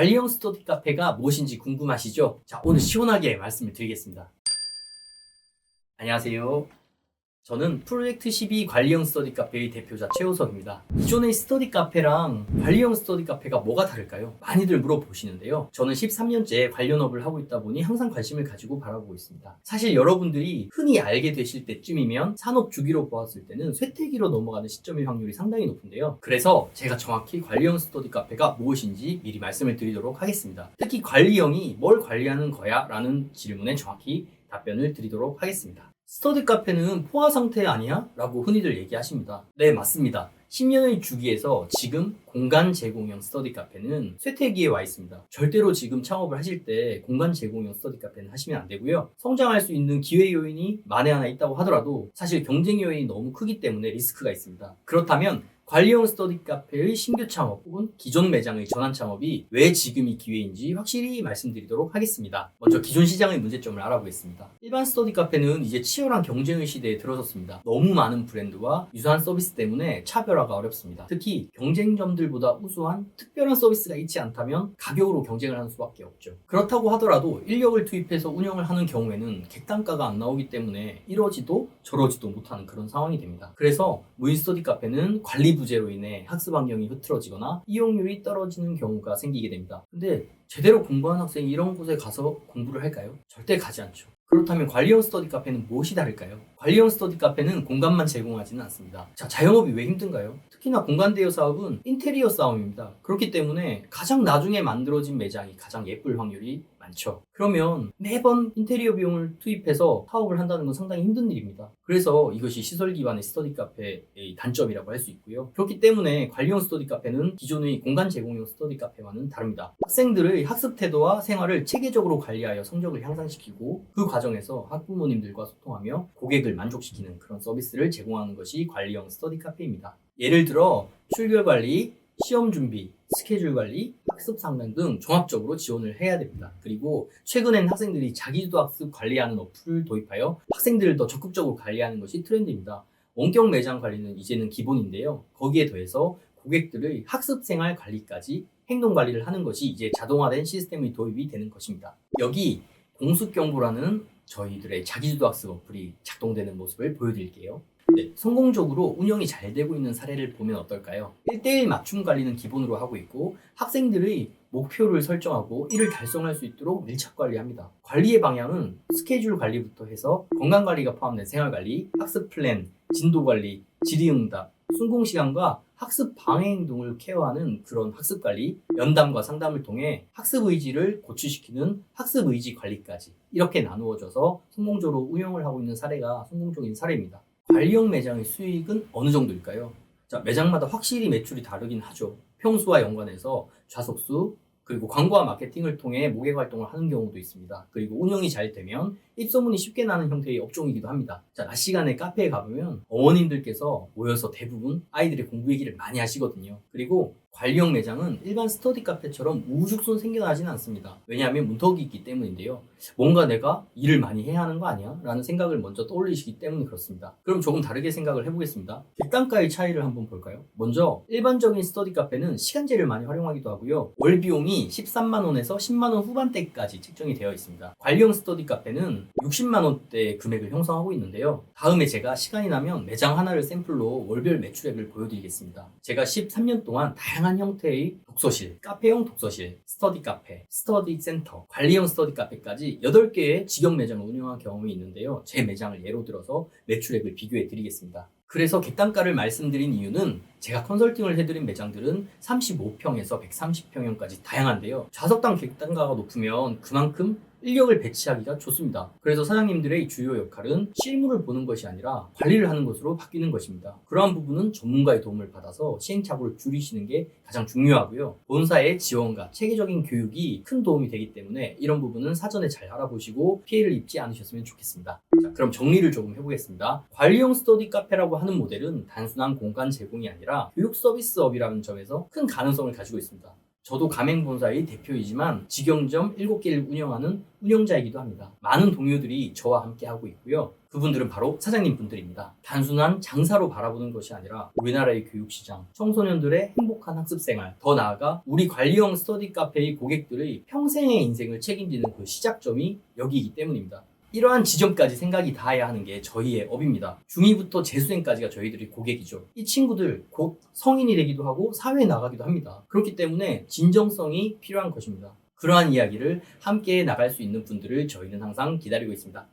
관리형 스터디 카페가 무엇인지 궁금하시죠? 자, 오늘 시원하게 말씀을 드리겠습니다. 안녕하세요. 저는 프로젝트 12 관리형 스터디 카페의 대표자 최호석입니다. 기존의 스터디 카페랑 관리형 스터디 카페가 뭐가 다를까요? 많이들 물어보시는데요. 저는 13년째 관련업을 하고 있다 보니 항상 관심을 가지고 바라보고 있습니다. 사실 여러분들이 흔히 알게 되실 때쯤이면 산업 주기로 보았을 때는 쇠퇴기로 넘어가는 시점일 확률이 상당히 높은데요. 그래서 제가 정확히 관리형 스터디 카페가 무엇인지 미리 말씀을 드리도록 하겠습니다. 특히 관리형이 뭘 관리하는 거야? 라는 질문에 정확히 답변을 드리도록 하겠습니다. 스터디 카페는 포화 상태 아니야? 라고 흔히들 얘기하십니다. 네, 맞습니다. 10년의 주기에서 지금 공간 제공형 스터디 카페는 쇠퇴기에 와 있습니다. 절대로 지금 창업을 하실 때 공간 제공형 스터디 카페는 하시면 안 되고요. 성장할 수 있는 기회 요인이 만에 하나 있다고 하더라도 사실 경쟁 요인이 너무 크기 때문에 리스크가 있습니다. 그렇다면 관리형 스터디 카페의 신규 창업 혹은 기존 매장의 전환 창업이 왜 지금이 기회인지 확실히 말씀드리도록 하겠습니다. 먼저 기존 시장의 문제점을 알아보겠습니다. 일반 스터디 카페는 이제 치열한 경쟁의 시대에 들어섰습니다. 너무 많은 브랜드와 유사한 서비스 때문에 차별화가 어렵습니다. 특히 경쟁점들보다 우수한 특별한 서비스가 있지 않다면 가격으로 경쟁을 하는 수밖에 없죠. 그렇다고 하더라도 인력을 투입해서 운영을 하는 경우에는 객단가가 안 나오기 때문에 이러지도 저러지도 못하는 그런 상황이 됩니다. 그래서 무인 스터디 카페는 관리 부재로 인해 학습 환경이 흐트러지거나 이용률이 떨어지는 경우가 생기게 됩니다. 근데 제대로 공부한 학생이 이런 곳에 가서 공부를 할까요? 절대 가지 않죠. 그렇다면 관리형 스터디 카페는 무엇이 다를까요? 관리형 스터디 카페는 공간만 제공하지는 않습니다. 자, 자영업이 왜 힘든가요? 특히나 공간 대여 사업은 인테리어 싸움입니다. 그렇기 때문에 가장 나중에 만들어진 매장이 가장 예쁠 확률이 많죠. 그러면 매번 인테리어 비용을 투입해서 사업을 한다는 건 상당히 힘든 일입니다. 그래서 이것이 시설 기반의 스터디 카페의 단점이라고 할 수 있고요. 그렇기 때문에 관리형 스터디 카페는 기존의 공간 제공형 스터디 카페와는 다릅니다. 학생들의 학습 태도와 생활을 체계적으로 관리하여 성적을 향상시키고 그 과정에서 학부모님들과 소통하며 고객을 만족시키는 그런 서비스를 제공하는 것이 관리형 스터디 카페입니다. 예를 들어 출결 관리, 시험 준비, 스케줄 관리, 학습 상담 등 종합적으로 지원을 해야 됩니다. 그리고 최근엔 학생들이 자기주도 학습 관리하는 어플을 도입하여 학생들을 더 적극적으로 관리하는 것이 트렌드입니다. 원격 매장 관리는 이제는 기본인데요. 거기에 더해서 고객들의 학습 생활 관리까지 행동 관리를 하는 것이 이제 자동화된 시스템이 도입이 되는 것입니다. 여기 공수경보라는 저희들의 자기주도 학습 어플이 작동되는 모습을 보여드릴게요. 네, 성공적으로 운영이 잘 되고 있는 사례를 보면 어떨까요? 1대1 맞춤 관리는 기본으로 하고 있고 학생들의 목표를 설정하고 이를 달성할 수 있도록 밀착 관리합니다. 관리의 방향은 스케줄 관리부터 해서 건강 관리가 포함된 생활 관리, 학습 플랜, 진도 관리, 질의응답, 순공 시간과 학습 방해 행동을 케어하는 그런 학습 관리, 연담과 상담을 통해 학습 의지를 고취시키는 학습 의지 관리까지 이렇게 나누어져서 성공적으로 운영을 하고 있는 사례가 성공적인 사례입니다. 관리형 매장의 수익은 어느 정도일까요? 자, 매장마다 확실히 매출이 다르긴 하죠. 평수와 연관해서 좌석수, 그리고 광고와 마케팅을 통해 모객 활동을 하는 경우도 있습니다. 그리고 운영이 잘 되면 입소문이 쉽게 나는 형태의 업종이기도 합니다. 자, 낮 시간에 카페에 가보면 어머님들께서 모여서 대부분 아이들의 공부 얘기를 많이 하시거든요. 그리고 관리형 매장은 일반 스터디 카페처럼 우후죽순 생겨나진 않습니다. 왜냐하면 문턱이 있기 때문인데요. 뭔가 내가 일을 많이 해야 하는 거 아니야? 라는 생각을 먼저 떠올리시기 때문에 그렇습니다. 그럼 조금 다르게 생각을 해보겠습니다. 객단가의 차이를 한번 볼까요? 먼저 일반적인 스터디 카페는 시간제를 많이 활용하기도 하고요. 월 비용이 13만원에서 10만원 후반대까지 책정이 되어 있습니다. 관리형 스터디 카페는 60만원대 금액을 형성하고 있는데요. 다음에 제가 시간이 나면 매장 하나를 샘플로 월별 매출액을 보여드리겠습니다. 제가 13년 동안 다양한 형태의 독서실, 카페형 독서실, 스터디 카페, 스터디 센터, 관리형 스터디 카페까지 8개의 직영 매장을 운영한 경험이 있는데요. 제 매장을 예로 들어서 매출액을 비교해 드리겠습니다. 그래서 객단가를 말씀드린 이유는 제가 컨설팅을 해드린 매장들은 35평에서 130평형까지 다양한데요. 좌석당 객단가가 높으면 그만큼 인력을 배치하기가 좋습니다. 그래서 사장님들의 주요 역할은 실물을 보는 것이 아니라 관리를 하는 것으로 바뀌는 것입니다. 그러한 부분은 전문가의 도움을 받아서 시행착오를 줄이시는 게 가장 중요하고요. 본사의 지원과 체계적인 교육이 큰 도움이 되기 때문에 이런 부분은 사전에 잘 알아보시고 피해를 입지 않으셨으면 좋겠습니다. 자, 그럼 정리를 조금 해보겠습니다. 관리형 스터디 카페라고 하는 모델은 단순한 공간 제공이 아니라 교육 서비스업이라는 점에서 큰 가능성을 가지고 있습니다. 저도 가맹본사의 대표이지만 직영점 7개를 운영하는 운영자이기도 합니다. 많은 동료들이 저와 함께 하고 있고요. 그분들은 바로 사장님 분들입니다. 단순한 장사로 바라보는 것이 아니라 우리나라의 교육시장, 청소년들의 행복한 학습생활, 더 나아가 우리 관리형 스터디 카페의 고객들의 평생의 인생을 책임지는 그 시작점이 여기이기 때문입니다. 이러한 지점까지 생각이 닿아야 하는 게 저희의 업입니다. 중2부터 재수생까지가 저희들의 고객이죠. 이 친구들 곧 성인이 되기도 하고 사회에 나가기도 합니다. 그렇기 때문에 진정성이 필요한 것입니다. 그러한 이야기를 함께 나갈 수 있는 분들을 저희는 항상 기다리고 있습니다.